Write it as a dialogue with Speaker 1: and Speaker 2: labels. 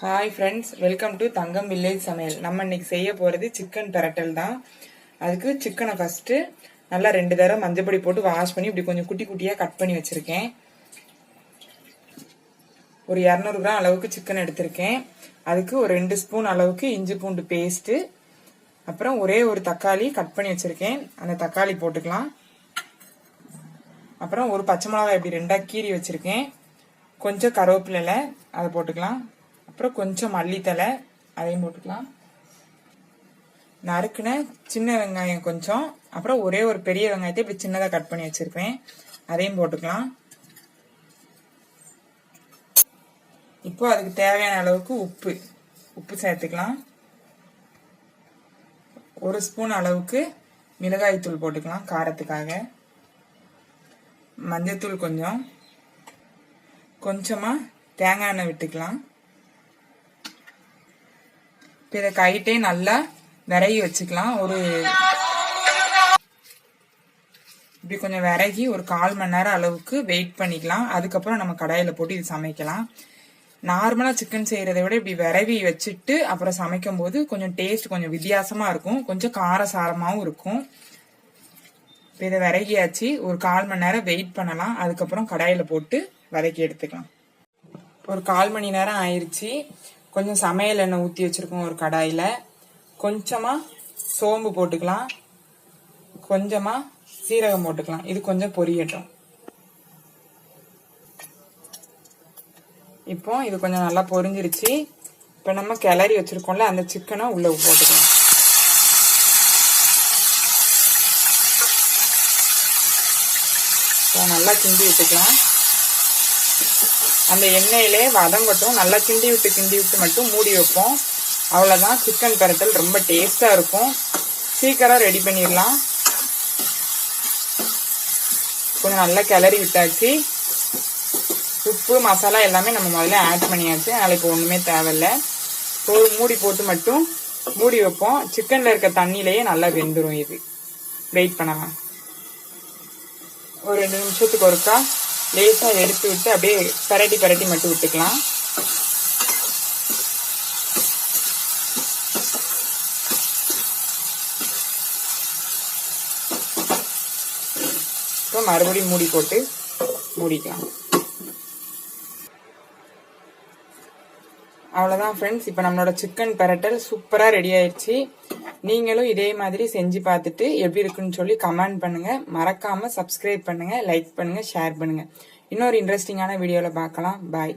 Speaker 1: Hi friends welcome to Thangam village சமையல் நம்ம இன்னைக்கு செய்ய போகிறது சிக்கன் பெரட்டல் தான். அதுக்கு சிக்கனை ஃபஸ்ட்டு நல்லா ரெண்டு தடவை மஞ்சப்பொடி போட்டு வாஷ் பண்ணி இப்படி கொஞ்சம் குட்டி குட்டியாக கட் பண்ணி வச்சுருக்கேன். ஒரு இரநூறு கிராம் அளவுக்கு சிக்கன் எடுத்திருக்கேன். அதுக்கு ஒரு ரெண்டு ஸ்பூன் அளவுக்கு இஞ்சி பூண்டு பேஸ்ட்டு அப்புறம் ஒரே ஒரு தக்காளி கட் பண்ணி வச்சுருக்கேன். அந்த தக்காளி போட்டுக்கலாம். அப்புறம் ஒரு பச்சை மிளகாய் இப்படி ரெண்டாக கீறி வச்சுருக்கேன். கொஞ்சம் கருவேப்பிலை அதை போட்டுக்கலாம். அப்புறம் கொஞ்சம் மல்லித்தலை அதையும் போட்டுக்கலாம். நறுக்குன சின்ன வெங்காயம் கொஞ்சம். அப்புறம் ஒரே ஒரு பெரிய வெங்காயத்தை இப்படி சின்னதாக கட் பண்ணி வச்சிருக்கேன் அதையும் போட்டுக்கலாம். இப்போ அதுக்கு தேவையான அளவுக்கு உப்பு. உப்பு சேர்த்துக்கலாம். ஒரு ஸ்பூன் அளவுக்கு மிளகாய் தூள் போட்டுக்கலாம் காரத்துக்காக. மஞ்சத்தூள் கொஞ்சம். கொஞ்சமாக தேங்காய் எண்ணெய் விட்டுக்கலாம். இப்போ இதை கைட்டே நல்லா விரகி வச்சுக்கலாம். ஒரு இப்படி கொஞ்சம் விரகி ஒரு கால் மணி நேரம் அளவுக்கு வெயிட் பண்ணிக்கலாம். அதுக்கப்புறம் நம்ம கடாயில் போட்டு இது சமைக்கலாம். நார்மலாக சிக்கன் செய்கிறத விட இப்படி விரவி வச்சுட்டு அப்புறம் சமைக்கும் போது கொஞ்சம் டேஸ்ட் கொஞ்சம் வித்தியாசமாக இருக்கும். கொஞ்சம் காரசாரமாகவும் இருக்கும். இப்போ இதை விரகியாச்சு. ஒரு கால் மணி நேரம் வெயிட் பண்ணலாம். அதுக்கப்புறம் கடாயில் போட்டு வதக்கி எடுத்துக்கலாம். ஒரு கால் மணி நேரம் ஆயிடுச்சு கொஞ்சம் சமையல் எண்ணெய் ஊற்றி வச்சுருக்கோம் ஒரு கடாயில். கொஞ்சமாக சோம்பு போட்டுக்கலாம். கொஞ்சமாக சீரகம் போட்டுக்கலாம். இது கொஞ்சம் பொரியட்டும். இப்போ இது கொஞ்சம் நல்லா பொரிஞ்சிருச்சு. இப்போ நம்ம கிளறி வச்சுருக்கோம்ல அந்த சிக்கனை உள்ளே போட்டுக்கலாம். நல்லா கிண்டி விட்டுக்கலாம். அந்த எண்ணெயிலே வதங்கட்டும் நல்லா கிண்டி விட்டு கிண்டி விட்டு மட்டும் மூடி வைப்போம். அவ்வளோதான் சிக்கன் பரட்டல். ரொம்ப டேஸ்ட்டாக இருக்கும். சீக்கிரம் ரெடி பண்ணிடலாம். கொஞ்சம் நல்லா கிளறி விட்டாச்சு. உப்பு மசாலா எல்லாமே நம்ம முதல்ல ஆட் பண்ணியாச்சு. அதனால் இப்போ ஒன்றுமே தேவையில்லை. ஒரு மூடி போட்டு மட்டும் மூடி வைப்போம். சிக்கனில் இருக்க தண்ணியிலேயே நல்லா வெந்துடும் இது. வெயிட் பண்ணலாம். ஒரு ரெண்டு நிமிஷத்துக்கு ஒருக்கா. லேசாக எடுத்து விட்டு அப்படியே பரட்டி பரட்டி மட்டும் விட்டுக்கலாம். இப்போ மறுபடியும் மூடி போட்டு மூடிக்கலாம். அவ்வளோதான் ஃப்ரெண்ட்ஸ் இப்போ நம்மளோட சிக்கன் பரட்டல் சூப்பராக ரெடி ஆயிடுச்சு. நீங்களும் இதே மாதிரி செஞ்சு பார்த்துட்டு எப்படி இருக்குன்னு சொல்லி கமெண்ட் பண்ணுங்க. மறக்காம சப்ஸ்கிரைப் பண்ணுங்க லைக் பண்ணுங்க ஷேர் பண்ணுங்க. இன்னொரு இன்ட்ரெஸ்டிங்கான வீடியோவில் பார்க்கலாம். பாய்